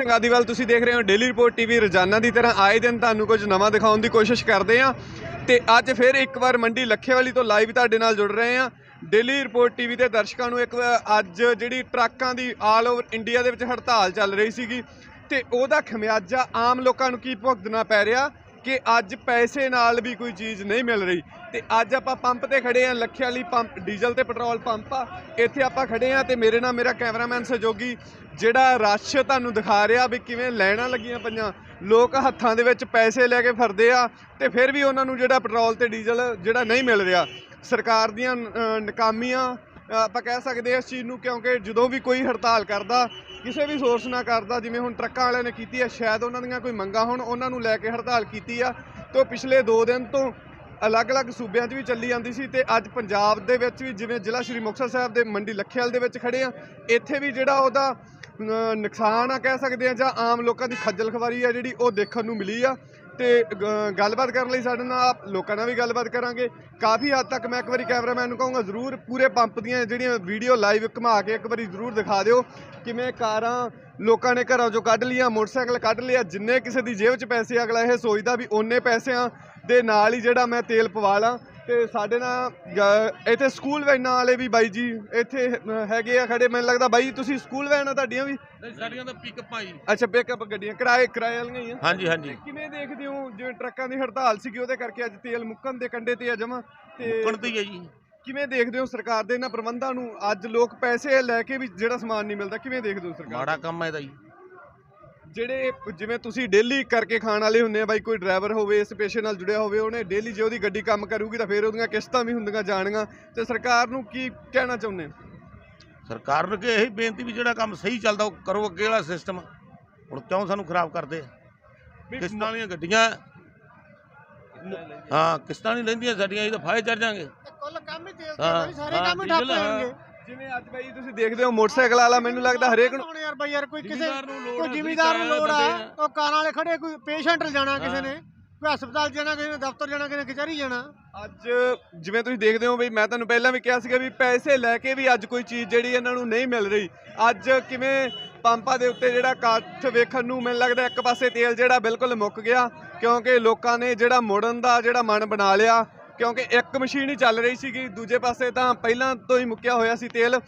ਸਿੰਘ ਆਦੀਵਾਲ, ਤੁਸੀਂ ਦੇਖ ਰਹੇ ਹੋ ਡੇਲੀ ਰਿਪੋਰਟ ਟੀਵੀ ਰੋਜ਼ਾਨਾ ਦੀ ਤਰ੍ਹਾਂ ਆਏ ਦਿਨ ਤੁਹਾਨੂੰ ਕੁਝ ਨਵਾਂ ਦਿਖਾਉਣ ਦੀ ਕੋਸ਼ਿਸ਼ ਕਰਦੇ ਹਾਂ। ਤੇ ਅੱਜ ਫਿਰ ਇੱਕ ਵਾਰ ਮੰਡੀ ਲੱਖੇਵਾਲੀ ਤੋਂ ਲਾਈਵ ਤੁਹਾਡੇ ਨਾਲ ਜੁੜ ਰਹੇ ਹਾਂ। ਡੇਲੀ ਰਿਪੋਰਟ ਟੀਵੀ ਦੇ ਦਰਸ਼ਕਾਂ ਨੂੰ ਇੱਕ ਅੱਜ ਜਿਹੜੀ ਟਰੱਕਾਂ ਦੀ ਆਲ ਓਵਰ ਇੰਡੀਆ ਦੇ ਵਿੱਚ ਹੜਤਾਲ ਚੱਲ ਰਹੀ ਸੀਗੀ, ਤੇ ਉਹਦਾ ਖਮਿਆਜਾ ਆਮ ਲੋਕਾਂ ਨੂੰ ਕੀ ਭੁਗਤਣਾ ਪੈ ਰਿਹਾ? ਕਿ ਅੱਜ ਪੈਸੇ ਨਾਲ ਵੀ ਕੋਈ ਚੀਜ਼ ਨਹੀਂ ਮਿਲ ਰਹੀ। ਤੇ ਅੱਜ ਆਪਾਂ ਪੰਪ ਤੇ ਖੜੇ ਆ ਲੱਖੇ ਵਾਲੀ ਪੰਪ, ਡੀਜ਼ਲ ਤੇ ਪੈਟਰੋਲ ਪੰਪ ਆ। ਇੱਥੇ ਆਪਾਂ ਖੜੇ ਆ ਤੇ ਮੇਰੇ ਨਾਲ ਮੇਰਾ ਕੈਮਰਾਮੈਨ ਸਹਿਯੋਗੀ, ਜਿਹੜਾ ਰਸ਼ ਤੁਹਾਨੂੰ ਦਿਖਾ ਰਿਹਾ ਵੀ ਕਿਵੇਂ ਲਾਈਨਾਂ ਲੱਗੀਆਂ ਪਈਆਂ। ਲੋਕ ਹੱਥਾਂ ਦੇ ਵਿੱਚ ਪੈਸੇ ਲੈ ਕੇ ਫਿਰਦੇ ਆ ਤੇ ਫਿਰ ਵੀ ਉਹਨਾਂ ਨੂੰ ਜਿਹੜਾ ਪੈਟਰੋਲ ਤੇ ਡੀਜ਼ਲ ਜਿਹੜਾ ਨਹੀਂ ਮਿਲ ਰਿਹਾ। ਸਰਕਾਰ ਦੀਆਂ ਨਕਾਮੀਆਂ ਆਪਾਂ ਕਹਿ ਸਕਦੇ ਆ ਇਸ ਚੀਜ਼ ਨੂੰ ਕਿਉਂਕਿ ਜਦੋਂ ਵੀ ਕੋਈ ਹੜਤਾਲ ਕਰਦਾ ਕਿਸੇ ਵੀ ਸੋਰਸ ਨਾਲ ਕਰਦਾ, ਜਿਵੇਂ ਹੁਣ ਟਰੱਕਾਂ ਵਾਲਿਆਂ ਨੇ ਕੀਤੀ ਹੈ ਸ਼ਾਇਦ ਉਹਨਾਂ ਦੀਆਂ ਕੋਈ ਮੰਗਾਂ ਹੋਣ, ਉਹਨਾਂ ਨੂੰ ਲੈ ਕੇ ਹੜਤਾਲ ਕੀਤੀ ਆ, ਤੋਂ ਪਿਛਲੇ 2 ਦਿਨ ਤੋਂ ਅਲੱਗ-ਅਲੱਗ ਸੂਬਿਆਂ 'ਚ ਵੀ ਚੱਲੀ ਜਾਂਦੀ ਸੀ ਤੇ ਅੱਜ ਪੰਜਾਬ ਦੇ ਵਿੱਚ ਵੀ ਜਿਵੇਂ ਜ਼ਿਲ੍ਹਾ ਸ਼੍ਰੀ ਮੁਕਤਸਰ ਸਾਹਿਬ ਦੇ ਮੰਡੀ ਲੱਖੇਵਾਲ ਦੇ ਵਿੱਚ ਖੜੇ ਆ, ਇੱਥੇ ਵੀ ਜਿਹੜਾ ਉਹਦਾ ਨੁਕਸਾਨ ਆ ਕਹਿ ਸਕਦੇ ਆ ਜਾਂ ਆਮ ਲੋਕਾਂ ਦੀ ਖੱਜਲ ਖਵਾਰੀ ਆ ਜਿਹੜੀ ਉਹ ਦੇਖਣ ਨੂੰ ਮਿਲੀ ਆ। ਤੇ ਗੱਲਬਾਤ ਕਰਨ ਲਈ ਸਾਡੇ ਨਾਲ ਆਪ ਲੋਕਾਂ ਨਾਲ ਵੀ ਗੱਲਬਾਤ ਕਰਾਂਗੇ। ਕਾਫੀ ਹੱਦ ਤੱਕ ਮੈਂ ਇੱਕ ਵਾਰੀ ਕੈਮਰਾਮੈਨ ਨੂੰ ਕਹੂੰਗਾ, ਜ਼ਰੂਰ ਪੂਰੇ ਪੰਪ ਦੀਆਂ ਜਿਹੜੀਆਂ ਵੀਡੀਓ ਲਾਈਵ ਘੁਮਾ ਕੇ ਇੱਕ ਵਾਰੀ ਜ਼ਰੂਰ ਦਿਖਾ ਦਿਓ। ਕਿਵੇਂ ਕਾਰਾਂ ਲੋਕਾਂ ਨੇ ਘਰਾਂ ਚੋਂ ਕੱਢ ਲੀਆਂ ਮੋਟਰਸਾਈਕਲ ਕੱਢ ਲਿਆ, ਜਿੰਨੇ ਕਿਸੇ ਦੀ ਜੇਬ 'ਚ ਪੈਸੇ ਅਗਲਾ ਇਹ ਸੋਚਦਾ ਵੀ ਉਹਨੇ ਪੈਸਿਆਂ ਦੇ ਨਾਲ ਹੀ ਜਿਹੜਾ ਮੈਂ ਤੇਲ ਪਵਾ ਲਾਂ। ਤੇ ਸਾਡੇ ਨਾਲ ਇੱਥੇ ਸਕੂਲ ਵੈਨਾਂ ਵਾਲੇ ਵੀ ਬਾਈ ਜੀ ਇੱਥੇ ਹੈਗੇ ਆ ਖੜੇ ਮੈਨੂੰ ਲੱਗਦਾ ਬਾਈ ਤੁਸੀਂ ਸਕੂਲ ਵੈਨਾਂ ਤੁਹਾਡੀਆਂ ਵੀ? ਸਾਡੀਆਂ ਤਾਂ ਪਿਕਅਪ ਆਈ ਅੱਛਾ ਪਿਕਅਪ ਗੱਡੀਆਂ ਕਿਰਾਏ ਕਿਰਾਏ ਵਾਲੀਆਂ ਹੀ ਆ? ਹਾਂਜੀ ਹਾਂਜੀ। ਕਿਵੇਂ ਦੇਖਦੇ ਹੋ ਜਿਵੇਂ ਟਰੱਕਾਂ ਦੀ ਹੜਤਾਲ ਸੀਗੀ ਉਹਦੇ ਕਰਕੇ ਅੱਜ ਤੇਲ ਮੁੱਕਣ ਦੇ ਕੰਡੇ ਤੇ ਆ ਜਮਾ? ਤੇ ਮੁੱਕਣ ਹੈ ਜੀ। ਕਿਵੇਂ ਦੇਖਦੇ ਹੋ ਸਰਕਾਰ ਦੇ ਇਹਨਾਂ ਪ੍ਰਬੰਧਾਂ ਨੂੰ? ਅੱਜ ਲੋਕ ਪੈਸੇ ਲੈ ਕੇ ਵੀ ਜਿਹੜਾ ਸਮਾਨ ਨਹੀਂ ਮਿਲਦਾ ਕਿਵੇਂ ਦੇਖਦੇ ਹੋ ਸਰਕਾਰ? ਮਾੜਾ ਕੰਮ ਹੈ ਇਹਦਾ ਜੀ। ਜਿਹੜੇ ਜਿਵੇਂ ਤੁਸੀਂ ਡੇਲੀ ਕਰਕੇ ਖਾਣ ਵਾਲੇ ਹੁੰਦੇ ਆ ਬਾਈ ਕੋਈ ਡਰਾਈਵਰ ਹੋਵੇ ਇਸ ਪੇਸ਼ੇ ਨਾਲ ਜੁੜਿਆ ਹੋਵੇ ਉਹਨੇ ਡੇਲੀ ਜੇ ਉਹਦੀ ਗੱਡੀ ਕੰਮ ਕਰੂਗੀ ਤਾਂ ਫਿਰ ਉਹਦੀਆਂ ਕਿਸ਼ਤਾਂ ਵੀ ਹੁੰਦੀਆਂ ਜਾਣੀਆਂ ਤੇ ਸਰਕਾਰ ਨੂੰ ਕੀ ਕਹਿਣਾ ਚਾਹੁੰਦੇ? ਸਰਕਾਰ ਨੂੰ ਕਿ ਇਹੀ ਬੇਨਤੀ ਵੀ ਜਿਹੜਾ ਕੰਮ ਸਹੀ ਚੱਲਦਾ ਉਹ ਕਰੋ ਅੱਗੇ ਵਾਲਾ ਸਿਸਟਮ ਹੁਣ ਕਿਉਂ ਸਾਨੂੰ ਖਰਾਬ ਕਰਦੇ ਕਿਸ਼ਤਾਂ ਵਾਲੀਆਂ ਗੱਡੀਆਂ ਹਾਂ ਕਿਸ਼ਤਾਂ ਨਹੀਂ ਲੈਂਦੀਆਂ ਸਾਡੀਆਂ ਇਹ ਤਾਂ ਫਾਇਦੇ ਚੜ ਜਾਾਂਗੇ। ਕੁੱਲ ਕੰਮ ਹੀ ਤੇਲ ਹਾਂ, ਤੇ ਸਾਰੇ ਕੰਮ ਠੱਪ ਹੋਣਗੇ। ਜਿਵੇਂ ਅੱਜ ਬਾਈ ਤੁਸੀਂ ਦੇਖਦੇ ਹੋ ਮੋਟਰਸਾਈਕਲ ਵਾਲਾ ਮੈਨੂੰ ਲੱਗਦਾ ਹਰੇਕ ਨੂੰ ਯਾਰ ਬਈ ਯਾਰ ਕੋਈ ਕਿਸੇ ਜ਼ਿਮੀਂਦਾਰ ਨੂੰ ਲੋੜ ਕੋਈ ਆ, ਜ਼ਿਮੀਦਾਰ ਨੂੰ ਲੋੜ ਆ। ਉਹ ਕਾਰਾਂ ਵਾਲੇ ਖੜੇ ਕੋਈ ਪੇਸ਼ੈਂਟ ਜਾਣਾ ਕਿਸੇ। ਨੇ ਕੋਈ ਹਸਪਤਾਲ ਜਾਣਾ ਕਿਸੇ ਨੇ ਦਫ਼ਤਰ ਜਾਣਾ ਕਿਸੇ ਨੇ ਕਚਹਿਰੀ ਜਾਣਾ ਅੱਜ ਜਿਵੇਂ ਤੁਸੀਂ ਦੇਖਦੇ ਹੋ ਵੀ ਮੈਂ ਤੁਹਾਨੂੰ ਪਹਿਲਾਂ ਵੀ ਕਿਹਾ ਸੀਗਾ ਵੀ ਪੈਸੇ ਲੈ ਕੇ ਵੀ ਅੱਜ ਕੋਈ ਚੀਜ਼ ਜਿਹੜੀ ਇਹਨਾਂ ਨੂੰ ਨਹੀਂ ਮਿਲ ਰਹੀ ਅੱਜ ਕਿਵੇਂ ਪੰਪਾਂ ਦੇ ਉੱਤੇ ਜਿਹੜਾ ਇਕੱਠ ਵੇਖਣ ਨੂੰ ਮੈਨੂੰ ਲੱਗਦਾ ਇੱਕ ਪਾਸੇ ਤੇਲ ਜਿਹੜਾ ਬਿਲਕੁਲ ਮੁੱਕ ਗਿਆ ਕਿਉਂਕਿ ਲੋਕਾਂ ਨੇ ਜਿਹੜਾ ਮੋੜਨ ਦਾ ਜਿਹੜਾ ਮਨ ਬਣਾ ਲਿਆ ਕਿਉਂਕਿ ਇੱਕ ਮਸ਼ੀਨ ਹੀ ਚੱਲ ਰਹੀ ਸੀਗੀ, ਦੂਜੇ ਪਾਸੇ ਤਾਂ ਪਹਿਲਾਂ ਤੋਂ ਹੀ ਮੁੱਕਿਆ ਹੋਇਆ ਸੀ ਤੇਲ।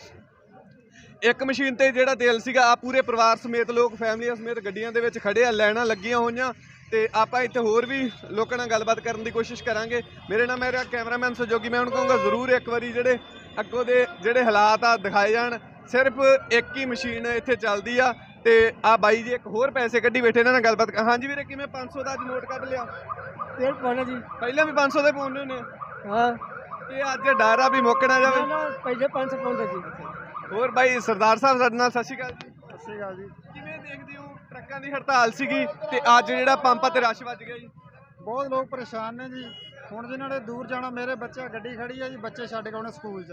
ਇੱਕ ਮਸ਼ੀਨ ਤੇ ਜਿਹੜਾ ਤੇਲ ਸੀਗਾ ਆ ਪੂਰੇ ਪਰਿਵਾਰ ਸਮੇਤ ਲੋਕ, ਫੈਮਲੀਆਂ ਸਮੇਤ ਗੱਡੀਆਂ ਦੇ ਵਿੱਚ ਖੜੇ ਆ ਲੈਣਾ ਲੱਗੀਆਂ ਹੋਈਆਂ। ਤੇ ਆਪਾਂ ਇੱਥੇ ਹੋਰ ਵੀ ਲੋਕਾਂ ਨਾਲ ਗੱਲਬਾਤ ਕਰਨ ਦੀ ਕੋਸ਼ਿਸ਼ ਕਰਾਂਗੇ। ਮੇਰੇ ਨਾਲ ਮੇਰਾ ਕੈਮਰਾਮੈਨ ਸਹਿਯੋਗੀ ਮੈਂ ਉਹਨੂੰ ਕਹੂੰਗਾ ਜ਼ਰੂਰ ਇੱਕ ਵਾਰੀ ਜਿਹੜੇ ਅੱਗੋਂ ਦੇ ਜਿਹੜੇ ਹਾਲਾਤ ਆ, ਦਿਖਾਏ ਜਾਣ। ਸਿਰਫ ਇੱਕ ਹੀ ਮਸ਼ੀਨ ਇੱਥੇ ਚੱਲਦੀ ਆ ਤੇ ਆ ਬਾਈ ਜੀ ਇੱਕ ਹੋਰ ਪੈਸੇ ਕੱਢੀ ਬੈਠੇ, ਇਹਨਾਂ ਨਾਲ ਗੱਲਬਾਤ ਹਾਂਜੀ ਵੀਰੇ, ਕਿਵੇਂ 500 ਦਾ ਅੱਜ ਨੋਟ ਕੱਢ ਲਿਆ? ਤੇਲ ਪਾਣਾ ਜੀ। ਪਹਿਲਾਂ ਵੀ 500 ਦੇ ਪਾਉਂਦੇ ਹੁੰਦੇ ਆ। ਹਾਂ। ਤੇ ਅੱਜ ਡਰ ਆ ਵੀ ਮੁੱਕ ਨਾ ਜਾਵੇ। ਨਾ ਪਹਿਲੇ 500 ਪਾਉਂਦਾ ਜੀ ਹੋਰ ਬਾਈ ਸਰਦਾਰ ਸਾਹਿਬ ਸਾਡੇ ਨਾਲ ਸਤਿ ਸ਼੍ਰੀ ਅਕਾਲ ਜੀ। ਸਤਿ ਸ਼੍ਰੀ ਅਕਾਲ ਜੀ। ਕਿਵੇਂ ਦੇਖਦੇ ਹੋ ਟਰੱਕਾਂ ਦੀ ਹੜਤਾਲ ਸੀਗੀ ਤੇ ਅੱਜ ਜਿਹੜਾ ਪੰਪਾਂ ਤੇ ਰਸ਼ ਵੱਜ ਗਿਆ ਜੀ? ਬਹੁਤ ਲੋਕ ਪਰੇਸ਼ਾਨ ਨੇ ਜੀ। ਹੁਣ ਜਿਨ੍ਹਾਂ ਨੇ ਦੂਰ ਜਾਣਾ ਮੇਰੇ ਬੱਚਾ ਗੱਡੀ ਖੜੀ ਆ ਜੀ ਬੱਚੇ ਛੱਡ ਕੇ ਆਉਣੇ ਸਕੂਲ 'ਚ।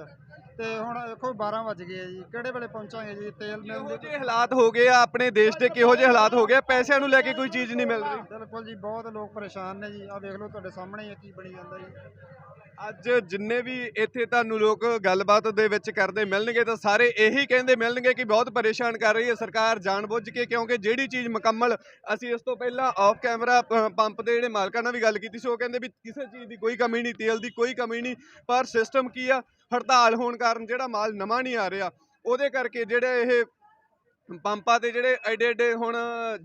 ਤੇ ਹੁਣ ਦੇਖੋ 12 ਵੱਜ ਗਏ ਆ ਜੀ। ਕਿਹੜੇ ਵੇਲੇ ਪਹੁੰਚਾਂਗੇ ਜੀ? ਤੇਲ ਕਿਹੋ ਮਿਲਦੇ ਜਿਹੇ ਹਾਲਾਤ ਹੋ ਗਏ ਆ ਆਪਣੇ ਦੇਸ਼ ਦੇ? ਕਿਹੋ ਜਿਹੇ ਹਾਲਾਤ ਹੋ ਗਏ ਆ, ਪੈਸਿਆਂ ਨੂੰ ਲੈ ਕੇ ਕੋਈ ਚੀਜ਼ ਨਹੀਂ ਮਿਲ ਰਹੀ। ਬਿਲਕੁਲ ਜੀ ਬਹੁਤ ਲੋਕ ਪਰੇਸ਼ਾਨ ਨੇ ਜੀ। ਆ ਵੇਖ ਲਓ ਤੁਹਾਡੇ ਸਾਹਮਣੇ ਹੀ ਆ ਕੀ ਬਣੀ ਜਾਂਦਾ ਜੀ। ਅੱਜ ਜਿੰਨੇ ਵੀ ਇੱਥੇ ਤੁਹਾਨੂੰ ਲੋਕ ਗੱਲਬਾਤ ਦੇ ਵਿੱਚ ਕਰਦੇ ਮਿਲਣਗੇ ਤਾਂ ਸਾਰੇ ਇਹੀ ਕਹਿੰਦੇ ਮਿਲਣਗੇ ਕਿ ਬਹੁਤ ਪਰੇਸ਼ਾਨ ਕਰ ਰਹੀ ਹੈ ਸਰਕਾਰ ਜਾਣਬੁੱਝ ਕੇ, ਕਿਉਂਕਿ ਜਿਹੜੀ ਚੀਜ਼ ਮੁਕੰਮਲ ਅਸੀਂ ਇਸ ਤੋਂ ਪਹਿਲਾਂ ਆਫ ਕੈਮਰਾ ਪੰਪ ਦੇ ਜਿਹੜੇ ਮਾਲਕਾਂ ਨਾਲ ਵੀ ਗੱਲ ਕੀਤੀ ਸੀ, ਉਹ ਕਹਿੰਦੇ ਵੀ ਕਿਸੇ ਚੀਜ਼ ਦੀ ਕੋਈ ਕਮੀ ਨਹੀਂ, ਤੇਲ ਦੀ ਕੋਈ ਕਮੀ ਨਹੀਂ, ਪਰ ਸਿਸਟਮ ਕੀ ਆ? ਹੜਤਾਲ ਹੋਣ ਕਾਰਨ ਜਿਹੜਾ ਮਾਲ ਨਵਾਂ ਨਹੀਂ ਆ ਰਿਹਾ, ਉਹਦੇ ਕਰਕੇ ਜਿਹੜੇ ਇਹ ਪੰਪਾਂ ਤੇ ਜਿਹੜੇ ਐਡੇ ਐਡੇ ਹੁਣ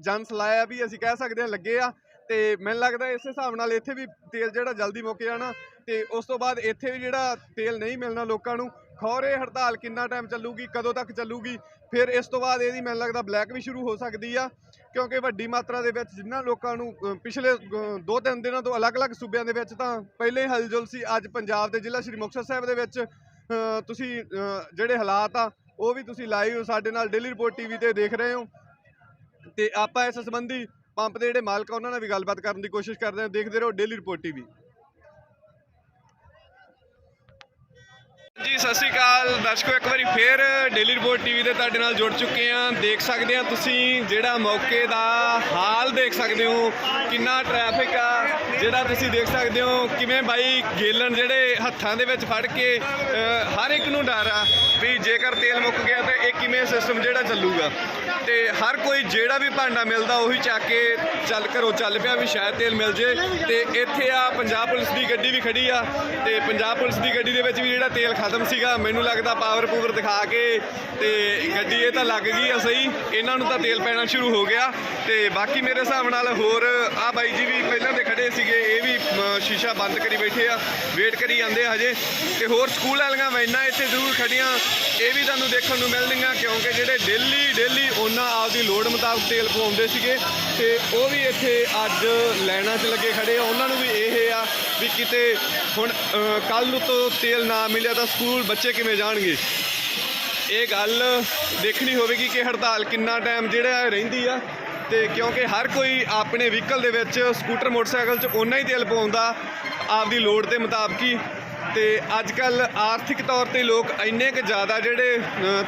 ਜਨ ਸਲਾਇਆ ਵੀ ਅਸੀਂ ਕਹਿ ਸਕਦੇ ਹਾਂ ਲੱਗੇ ਆ ਤੇ ਮੈਨੂੰ ਲੱਗਦਾ ਇਸ ਹਿਸਾਬ ਨਾਲ ਇੱਥੇ ਵੀ ਤੇਲ ਜਿਹੜਾ ਜਲਦੀ ਮੁੱਕ ਜਾਣਾ ਤੇ ਉਸ ਤੋਂ ਬਾਅਦ ਇੱਥੇ ਵੀ ਜਿਹੜਾ ਤੇਲ ਨਹੀਂ ਮਿਲਣਾ ਲੋਕਾਂ ਨੂੰ ਖੌਰੇ ਹੜਤਾਲ ਕਿੰਨਾ ਟਾਈਮ ਚੱਲੂਗੀ ਕਦੋਂ ਤੱਕ ਚੱਲੂਗੀ ਫਿਰ ਇਸ ਤੋਂ ਬਾਅਦ ਇਹਦੀ ਮੈਨੂੰ ਲੱਗਦਾ ਬਲੈਕ ਵੀ ਸ਼ੁਰੂ ਹੋ ਸਕਦੀ ਆ ਕਿਉਂਕਿ ਵੱਡੀ ਮਾਤਰਾ ਦੇ ਵਿੱਚ ਜਿੰਨਾ ਲੋਕਾਂ ਨੂੰ ਪਿਛਲੇ ਅ, ਦੋ ਤਿੰਨ ਦਿਨਾਂ ਤੋਂ ਅਲੱਗ-ਅਲੱਗ ਸੂਬਿਆਂ ਦੇ ਵਿੱਚ ਤਾਂ ਪਹਿਲੇ ਹੀ ਹਲਜੁਲ ਸੀ ਅੱਜ ਪੰਜਾਬ ਦੇ ਜ਼ਿਲ੍ਹਾ ਸ਼੍ਰੀ ਮੁਕਤਸਰ ਸਾਹਿਬ ਦੇ ਵਿੱਚ ਤੁਸੀਂ ਜਿਹੜੇ ਹਾਲਾਤ ਆ ਉਹ ਵੀ ਤੁਸੀਂ ਲਾਈਵ ਸਾਡੇ ਨਾਲ ਡੇਲੀ ਰਿਪੋਰਟ ਟੀਵੀ ਤੇ ਦੇਖ ਰਹੇ ਹੋ ਤੇ ਆਪਾਂ ਇਸ ਸੰਬੰਧੀ ਪੰਪ ਦੇ ਜਿਹੜੇ ਮਾਲਕ ਆ, ਉਹਨਾਂ ਨਾਲ ਵੀ ਗੱਲਬਾਤ ਕਰਨ ਦੀ ਕੋਸ਼ਿਸ਼ ਕਰਦੇ ਹਾਂ ਦੇਖਦੇ ਰਹੋ ਡੇਲੀ ਰਿਪੋਰਟ ਟੀਵੀ। ਜੀ ਸਤਿ ਸ਼੍ਰੀ ਅਕਾਲ। ਦਰਸ਼ਕੋ, ਇੱਕ ਵਾਰੀ ਫੇਰ ਡੇਲੀ ਰਿਪੋਰਟ ਟੀਵੀ ਦੇ ਤੁਹਾਡੇ ਨਾਲ ਜੁੜ ਚੁੱਕੇ ਆ। ਦੇਖ ਸਕਦੇ ਆ ਤੁਸੀਂ ਜਿਹੜਾ ਮੌਕੇ ਦਾ ਹਾਲ ਦੇਖ ਸਕਦੇ ਹੋ, ਕਿੰਨਾ ਟ੍ਰੈਫਿਕ ਆ, ਜਿਹੜਾ ਤੁਸੀਂ ਦੇਖ ਸਕਦੇ ਹੋ, ਕਿਵੇਂ ਬਾਈ ਗੇਲਣ ਜਿਹੜੇ ਹੱਥਾਂ ਦੇ ਵਿੱਚ ਫੜ ਕੇ ਹਰ ਇੱਕ ਨੂੰ ਡਰ ਆ ਵੀ ਜੇਕਰ ਤੇਲ ਮੁੱਕ ਗਿਆ ਤਾਂ ਇਹ ਕਿਵੇਂ ਸਿਸਟਮ ਜਿਹੜਾ ਚੱਲੂਗਾ। ਤੇ ਹਰ ਕੋਈ ਜਿਹੜਾ ਵੀ ਭਾਂਡਾ ਮਿਲਦਾ ਉਹੀ ਚੱਕ ਕੇ ਚੱਲ ਘਰੋਂ ਚੱਲ ਪਿਆ ਵੀ ਸ਼ਾਇਦ ਤੇਲ ਮਿਲ ਜੇ। ਤੇ ਇੱਥੇ ਆ ਪੰਜਾਬ ਪੁਲਿਸ ਦੀ ਗੱਡੀ ਵੀ ਖੜੀ ਆ ਤੇ ਪੰਜਾਬ ਪੁਲਿਸ ਦੀ ਗੱਡੀ ਦੇ ਵਿੱਚ ਵੀ ਜਿਹੜਾ ਤੇਲ ਖਤਮ ਸੀਗਾ, ਮੈਨੂੰ ਲੱਗਦਾ ਪਾਵਰ ਪੂਵਰ ਦਿਖਾ ਕੇ ਤੇ ਗੱਡੀ ਇਹ ਤਾਂ ਲੱਗ ਗਈ ਆ ਸਹੀ। ਇਹਨਾਂ ਨੂੰ ਤਾਂ ਤੇਲ ਪੈਣਾ ਸ਼ੁਰੂ ਹੋ ਗਿਆ ਤੇ ਬਾਕੀ ਮੇਰੇ ਹਿਸਾਬ ਨਾਲ ਹੋਰ ਆ ਬਾਈ ਜੀ ਵੀ ਪਹਿਲਾਂ ਦੇ ਖੜੇ ਸੀਗੇ, ਇਹ ਵੀ ਸ਼ੀਸ਼ਾ ਬੰਦ ਕਰੀ ਬੈਠੇ ਆ ਵੇਟ ਕਰੀ ਜਾਂਦੇ ਆ ਹਜੇ। ਤੇ ਹੋਰ ਸਕੂਲ ਵਾਲੀਆਂ ਵੈਨਾਂ ਇੱਥੇ ਜ਼ਰੂਰ ਖੜੀਆਂ, ਇਹ ਵੀ ਤੁਹਾਨੂੰ ਦੇਖਣ ਨੂੰ ਮਿਲਣਗੀਆਂ ਕਿਉਂਕਿ ਜਿਹੜੇ ਡੇਲੀ ਡੇਲੀ ਉਹਨਾਂ ਆਪਦੀ ਲੋੜ ਮੁਤਾਬਕ ਤੇਲ ਪਵਾਉਂਦੇ ਸੀਗੇ ਤੇ ਉਹ ਵੀ ਇੱਥੇ ਅੱਜ ਲਾਈਨਾਂ 'ਚ ਲੱਗੇ ਖੜੇ ਆ। ਉਹਨਾਂ ਨੂੰ ਵੀ ਇਹ ਆ ਵੀ ਕਿਤੇ ਹੁਣ ਕੱਲ ਨੂੰ ਤੋਂ ਤੇਲ ਨਾ ਮਿਲਿਆ ਤਾਂ ਸਕੂਲ ਬੱਚੇ ਕਿਵੇਂ ਜਾਣਗੇ? ਇਹ ਗੱਲ ਦੇਖਣੀ ਹੋਵੇਗੀ ਕਿ ਹੜਤਾਲ ਕਿੰਨਾ ਟਾਈਮ ਜਿਹੜਾ ਰਹਿੰਦੀ ਆ ਤੇ ਕਿਉਂਕਿ ਹਰ ਕੋਈ ਆਪਣੇ ਵਹੀਕਲ ਦੇ ਵਿੱਚ ਸਕੂਟਰ, ਮੋਟਰਸਾਈਕਲ 'ਚ ਓਨਾ ਹੀ ਤੇਲ ਪਾਉਂਦਾ ਆਪਦੀ ਲੋੜ ਦੇ ਮੁਤਾਬਕ ਹੀ ਤੇ ਅੱਜ ਕੱਲ ਆਰਥਿਕ ਤੌਰ ਤੇ ਲੋਕ ਇੰਨੇ ਕੁ ਜ਼ਿਆਦਾ ਜਿਹੜੇ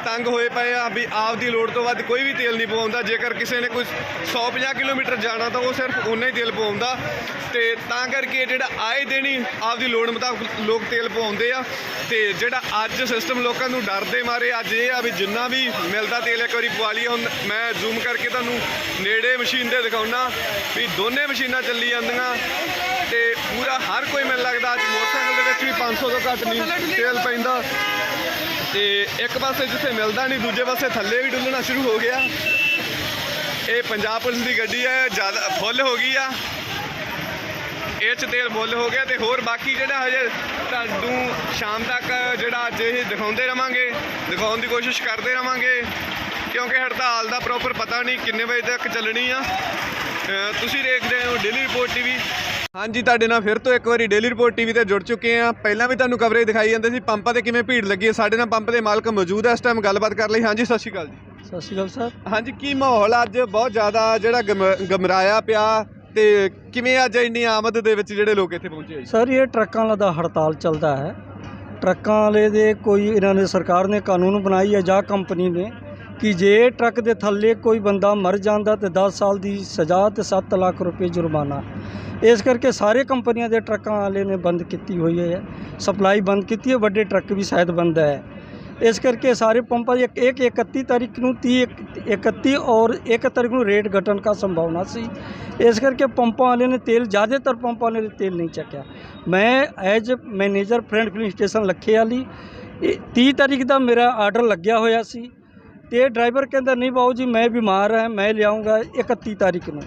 ਤੰਗ ਹੋਏ ਪਏ ਆ ਵੀ ਆਪਦੀ ਲੋੜ ਤੋਂ ਵੱਧ ਕੋਈ ਵੀ ਤੇਲ ਨਹੀਂ ਪਵਾਉਂਦਾ। ਜੇਕਰ ਕਿਸੇ ਨੇ ਕੋਈ 150 ਕਿਲੋਮੀਟਰ ਜਾਣਾ ਤਾਂ ਉਹ ਸਿਰਫ ਓਨਾ ਹੀ ਤੇਲ ਪਵਾਉਂਦਾ। ਤੇ ਤਾਂ ਕਰਕੇ ਜਿਹੜਾ ਆਏ ਦਿਨ ਹੀ ਆਪਦੀ ਲੋੜ ਮੁਤਾਬਕ ਲੋਕ ਤੇਲ ਪਵਾਉਂਦੇ ਆ। ਤੇ ਜਿਹੜਾ ਅੱਜ ਸਿਸਟਮ ਲੋਕਾਂ ਨੂੰ ਡਰ ਦੇ ਮਾਰੇ, ਅੱਜ ਇਹ ਆ ਵੀ ਜਿੰਨਾ ਵੀ ਮਿਲਦਾ ਤੇਲ ਇੱਕ ਵਾਰੀ ਪਵਾ ਲਈ ਹੁਣ ਮੈਂ ਜ਼ੂਮ ਕਰਕੇ ਤੁਹਾਨੂੰ ਨੇੜੇ ਮਸ਼ੀਨ ਦੇ ਦਿਖਾਉਣਾ ਵੀ ਦੋਨੇ ਮਸ਼ੀਨਾਂ ਚੱਲੀ ਜਾਂਦੀਆਂ। ਤੇ ਪੂਰਾ ਹਰ ਕੋਈ ਮੈਨੂੰ ਲੱਗਦਾ ਅੱਜ ਮੋਟਰਸਾਈਕਲ ਦੇ ਵਿੱਚ ਵੀ 500 ਤੋਂ ਘੱਟ ਨਹੀਂ ਤੇਲ ਪੈਂਦਾ। ਤੇ ਇੱਕ ਪਾਸੇ ਜਿੱਥੇ ਮਿਲਦਾ ਨਹੀਂ, ਦੂਜੇ ਪਾਸੇ ਥੱਲੇ ਵੀ ਡੁੱਲਣਾ ਸ਼ੁਰੂ ਹੋ ਗਿਆ। ਇਹ ਪੰਜਾਬ ਪੁਲਿਸ ਦੀ ਗੱਡੀ ਹੈ, ਜ਼ਿਆਦਾ ਫੁੱਲ ਹੋ ਗਈ ਆ। ਇਹ ਚ ਤੇਲ ਮੁੱਲ ਹੋ ਗਿਆ ਤੇ ਹੋਰ ਬਾਕੀ ਜਿਹੜਾ ਹਜੇ ਤੁਹਾਨੂੰ ਸ਼ਾਮ ਤੱਕ ਜਿਹੜਾ ਅੱਜ ਇਹ ਦਿਖਾਉਂਦੇ ਰਵਾਂਗੇ, ਦਿਖਾਉਣ ਦੀ ਕੋਸ਼ਿਸ਼ ਕਰਦੇ ਰਵਾਂਗੇ। ਕਿਉਂਕਿ ਹੜਤਾਲ ਦਾ ਪ੍ਰੋਪਰ ਪਤਾ ਨਹੀਂ ਕਿੰਨੇ ਵਜੇ ਤੱਕ ਚੱਲਣੀ ਆ। ਤੁਸੀਂ ਦੇਖਦੇ ਹੋ ਡੇਲੀ ਰਿਪੋਰਟ ਟੀਵੀ ਹਾਂਜੀ ਤੁਹਾਡੇ ਨਾਲ ਫਿਰ ਤੋਂ ਇੱਕ ਵਾਰੀ ਡੇਲੀ ਰਿਪੋਰਟ ਟੀਵੀ ਤੇ ਜੁੜ ਚੁੱਕੇ ਆ ਪਹਿਲਾਂ ਵੀ ਤੁਹਾਨੂੰ ਕਵਰੇਜ ਦਿਖਾਈ ਜਾਂਦੇ ਸੀ ਪੰਪਾਂ ਤੇ ਕਿਵੇਂ ਭੀੜ ਲੱਗੀ ਹੈ? ਸਾਡੇ ਨਾਲ ਪੰਪ ਦੇ ਮਾਲਕ ਮੌਜੂਦ ਹੈ ਇਸ ਟਾਈਮ ਗੱਲਬਾਤ ਕਰ ਲਈ। ਹਾਂਜੀ ਸਤਿ ਸ਼੍ਰੀ ਅਕਾਲ ਜੀ। ਸਤਿ ਸ਼੍ਰੀ ਅਕਾਲ ਸਰ। ਹਾਂਜੀ ਕੀ ਮਾਹੌਲ ਅੱਜ? ਬਹੁਤ ਜ਼ਿਆਦਾ ਜਿਹੜਾ ਗਮ- ਗਮਰਾਇਆ ਪਿਆ ਤੇ ਕਿਵੇਂ ਅੱਜ ਇੰਨੀ ਆਮਦ ਦੇ ਵਿੱਚ ਜਿਹੜੇ ਲੋਕ ਇੱਥੇ ਪਹੁੰਚੇ ਆ ਜੀ ਸਰ ਇਹ ਟਰੱਕਾਂ ਵਾਲਾ ਦਾ ਹੜਤਾਲ ਚੱਲਦਾ ਹੈ। ਟਰੱਕਾਂ ਵਾਲੇ ਦੇ ਕੋਈ ਇਹਨਾਂ ਨੇ ਸਰਕਾਰ ਨੇ ਕਾਨੂੰਨ ਬਣਾਈ ਹੈ ਜਾਂ ਕੰਪਨੀ ਨੇ ਕਿ ਜੇ ਟਰੱਕ ਦੇ ਥੱਲੇ ਕੋਈ ਬੰਦਾ ਮਰ ਜਾਂਦਾ ਤੇ 10 ਸਾਲ ਦੀ ਸਜ਼ਾ ਤੇ 7 ਲੱਖ ਰੁਪਏ ਜੁਰਮਾਨਾ। ਇਸ ਕਰਕੇ ਸਾਰੇ ਕੰਪਨੀਆਂ ਦੇ ਟਰੱਕਾਂ ਵਾਲੇ ਨੇ ਬੰਦ ਕੀਤੀ ਹੋਈ ਹੈ। ਸਪਲਾਈ ਬੰਦ ਕੀਤੀ ਹੈ, ਵੱਡੇ ਟਰੱਕ ਵੀ ਸ਼ਾਇਦ ਬੰਦ ਹੈ। ਇਸ ਕਰਕੇ ਸਾਰੇ ਪੰਪਾਂ ਦੀ ਇੱਕ 31 ਤਾਰੀਖ ਨੂੰ 30 ਇਕ- 31 ਔਰ 1 ਤਾਰੀਖ ਨੂੰ ਰੇਟ ਘਟਣ ਦਾ ਸੰਭਾਵਨਾ ਸੀ। ਇਸ ਕਰਕੇ ਪੰਪਾਂ ਵਾਲੇ ਨੇ ਤੇਲ, ਜ਼ਿਆਦਾਤਰ ਪੰਪਾਂ ਵਾਲੇ ਨੇ ਤੇਲ ਨਹੀਂ ਚੱਕਿਆ। ਮੈਂ as manager friend filling station Lakhe ਵਾਲੀ ਇਹ 30 ਤਾਰੀਖ ਦਾ ਮੇਰਾ ਆਰਡਰ ਲੱਗਿਆ ਹੋਇਆ ਸੀ। ਤੇ ਡਰਾਈਵਰ ਕਹਿੰਦਾ ਨਹੀਂ ਬਾਊ ਜੀ ਮੈਂ ਬਿਮਾਰ ਹਾਂ ਮੈਂ ਲਿਆਉਂਗਾ 31 ਤਾਰੀਖ ਨੂੰ।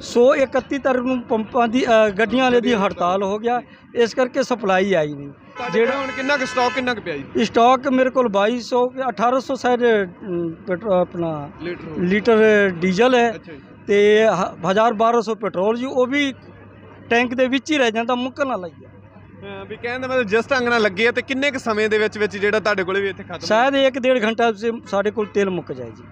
ਸੋ 31 ਤਾਰੀਖ ਨੂੰ ਪੰਪਾਂ ਦੀ ਗੱਡੀਆਂ ਵਾਲੇ ਦੀ ਹੜਤਾਲ ਹੋ ਗਿਆ। ਇਸ ਕਰਕੇ ਸਪਲਾਈ ਆਈ ਨਹੀਂ। ਜਿਹੜਾ ਹੁਣ ਕਿੰਨਾ ਕੁ ਸਟਾਕ ਕਿੰਨਾ ਕੁ ਪਿਆ ਜੀ? ਸਟਾਕ ਮੇਰੇ ਕੋਲ 2200 ਕੇ 1800 ਸ਼ਾਇਦ ਅਮ, ਪੈਟਰੋ ਆਪਣਾ ਲੀਟਰ ਡੀਜ਼ਲ ਹੈ। ਤੇ 1000 1200 ਪੈਟਰੋਲ ਜੀ ਉਹ ਵੀ ਟੈਂਕ ਦੇ ਵਿੱਚ ਹੀ ਰਹਿ ਜਾਂਦਾ ਮੁੱਕਣ ਹੈ ਅਹ ਵੀ ਕਹਿਣ ਦਾ ਮਤਲਬ ਜਿਸ ਢੰਗ ਨਾਲ ਲੱਗੇ ਆ ਤੇ ਕਿੰਨੇ ਕੁ ਸਮੇਂ ਦੇ ਵਿੱਚ ਵਿੱਚ ਜਿਹੜਾ ਤੁਹਾਡੇ ਕੋਲੇ ਵੀ ਇੱਥੇ ਖਤਮ ਸ਼ਾਇਦ 1.5 ਘੰਟਾ ਸੇ ਸਾਡੇ ਕੋਲ ਤੇਲ ਮੁੱਕ ਜਾਏ ਜੀ।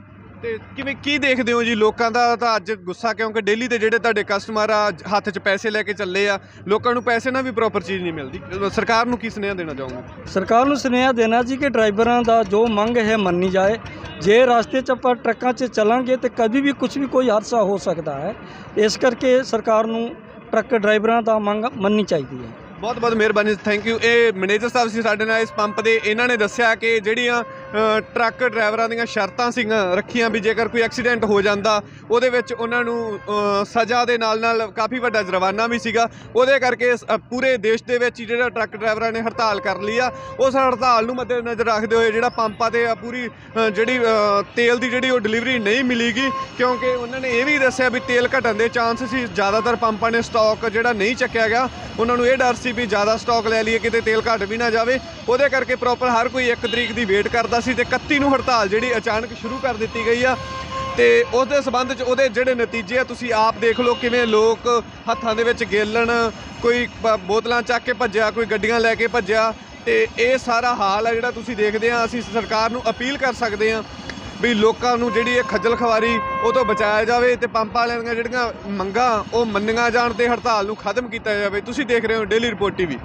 ਤੇ ਕਿਵੇਂ ਕੀ ਦੇਖਦੇ ਹੋ ਜੀ ਲੋਕਾਂ ਦਾ? ਤਾਂ ਅੱਜ ਗੁੱਸਾ ਕਿਉਂਕਿ ਡੇਲੀ ਤੇ ਜਿਹੜੇ ਤੁਹਾਡੇ ਕਸਟਮਰ ਆ ਹੱਥ 'ਚ ਪੈਸੇ ਲੈ ਕੇ ਚੱਲੇ ਆ ਲੋਕਾਂ ਨੂੰ ਪੈਸੇ ਨਾਲ ਵੀ ਪ੍ਰੋਪਰ ਚੀਜ਼ ਨਹੀਂ ਮਿਲਦੀ। ਸਰਕਾਰ ਨੂੰ ਕੀ ਸੁਨੇਹਾ ਦੇਣਾ ਚਾਹੋਗੇ? ਸਰਕਾਰ ਨੂੰ ਸੁਨੇਹਾ ਦੇਣਾ ਜੀ ਕਿ ਡਰਾਈਵਰਾਂ ਦਾ ਜੋ ਮੰਗ ਹੈ ਮੰਨੀ ਜਾਏ। ਜੇ ਰਸਤੇ 'ਚ ਆਪਾਂ ਟਰੱਕਾਂ 'ਚ ਚੱਲਾਂਗੇ ਤੇ ਕਦੀ ਵੀ ਕੁਝ ਵੀ ਕੋਈ ਹਾਦਸਾ ਹੋ ਸਕਦਾ ਹੈ। ਇਸ ਕਰਕੇ ਸਰਕਾਰ ਨੂੰ ਟਰੱਕ ਡਰਾਈਵਰਾਂ ਦਾ ਮੰਗ ਮੰਨਣੀ ਚਾਹੀਦੀ ਹੈ। ਬਹੁਤ ਬਹੁਤ ਮਿਹਰਬਾਨੀ ਥੈਂਕ ਯੂ ਇਹ ਮੈਨੇਜਰ ਸਾਹਿਬ ਸੀ ਸਾਡੇ ਨਾਲ ਇਸ ਪੰਪ ਦੇ ਇਹਨਾਂ ਨੇ ਦੱਸਿਆ ਕਿ ਜਿਹੜੀਆਂ ਟਰੱਕ ਡਰਾਈਵਰਾਂ ਦੀਆਂ ਸ਼ਰਤਾਂ ਸੀਗੀਆਂ ਰੱਖੀਆਂ ਵੀ ਜੇਕਰ ਕੋਈ ਐਕਸੀਡੈਂਟ ਹੋ ਜਾਂਦਾ ਉਹਦੇ ਵਿੱਚ ਉਹਨਾਂ ਨੂੰ ਸਜ਼ਾ ਦੇ ਨਾਲ ਨਾਲ ਕਾਫੀ ਵੱਡਾ ਜੁਰਮਾਨਾ ਵੀ ਸੀਗਾ। ਉਹਦੇ ਕਰਕੇ ਇਸ, ਪੂਰੇ ਦੇਸ਼ ਦੇ ਵਿੱਚ ਜਿਹੜਾ ਟਰੱਕ ਡਰਾਈਵਰਾਂ ਨੇ ਹੜਤਾਲ ਕਰ ਲਈ ਆ। ਉਸ ਹੜਤਾਲ ਨੂੰ ਮੱਦੇਨਜ਼ਰ ਰੱਖਦੇ ਹੋਏ ਜਿਹੜਾ ਪੰਪਾਂ ਤੇ ਆ ਪੂਰੀ ਜਿਹੜੀ ਤੇਲ ਦੀ ਜਿਹੜੀ ਉਹ ਡਿਲੀਵਰੀ ਨਹੀਂ ਮਿਲੀਗੀ ਕਿਉਂਕਿ ਉਹਨਾਂ ਨੇ ਇਹ ਵੀ ਦੱਸਿਆ ਵੀ ਤੇਲ ਘਟਣ ਦੇ ਚਾਂਸ ਸੀ। ਜ਼ਿਆਦਾਤਰ ਪੰਪਾਂ ਨੇ ਸਟਾਕ ਜਿਹੜਾ ਨਹੀਂ ਚੱਕਿਆ ਗਿਆ। ਉਹਨਾਂ ਨੂੰ ਇਹ ਡਰ ਸੀ ਵੀ ਜ਼ਿਆਦਾ ਸਟਾਕ ਲੈ ਲਈਏ, ਕਿਤੇ ਤੇਲ ਘਟ ਵੀ ਨਾ ਜਾਵੇ। ਉਹਦੇ ਕਰਕੇ ਪ੍ਰੋਪਰ ਹਰ ਕੋਈ ਇੱਕ ਤਰੀਕ ਦੀ ਵੇਟ ਕਰਦਾ ਸੀ ਤੇ 31 ਨੂੰ ਹੜਤਾਲ ਜਿਹੜੀ ਅਚਾਨਕ ਸ਼ੁਰੂ ਕਰ ਦਿੱਤੀ ਗਈ ਆ। ਤੇ ਉਸ ਦੇ ਸਬੰਧ ਚ ਉਹਦੇ ਜਿਹੜੇ ਨਤੀਜੇ ਆ, ਤੁਸੀਂ ਆਪ ਦੇਖ ਲਓ ਕਿਵੇਂ ਲੋਕ ਹੱਥਾਂ ਦੇ ਵਿੱਚ ਗੇਲਣ, ਕੋਈ ਬੋਤਲਾਂ ਚੱਕ ਕੇ ਭੱਜਿਆ, ਕੋਈ ਗੱਡੀਆਂ ਲੈ ਕੇ ਭੱਜਿਆ। ਤੇ ਇਹ ਸਾਰਾ ਹਾਲ ਆ ਜਿਹੜਾ ਤੁਸੀਂ ਦੇਖਦੇ ਆ, ਅਸੀਂ ਸਰਕਾਰ ਨੂੰ ਅਪੀਲ ਕਰ ਸਕਦੇ ਆ ਵੀ ਲੋਕਾਂ ਨੂੰ ਜਿਹੜੀ ਇਹ ਖੱਜਲ ਖਵਾਰੀ ਉਹ ਤੋਂ ਬਚਾਇਆ ਜਾਵੇ ਤੇ ਪੰਪ ਵਾਲਿਆਂ ਦੀਆਂ ਜਿਹੜੀਆਂ ਮੰਗਾਂ ਉਹ ਮੰਨੀਆਂ ਜਾਣ ਤੇ ਹੜਤਾਲ ਨੂੰ ਖਤਮ ਕੀਤਾ ਜਾਵੇ। ਤੁਸੀਂ ਦੇਖ ਰਹੇ ਹੋ ਡੇਲੀ ਰਿਪੋਰਟ ਟੀਵੀ।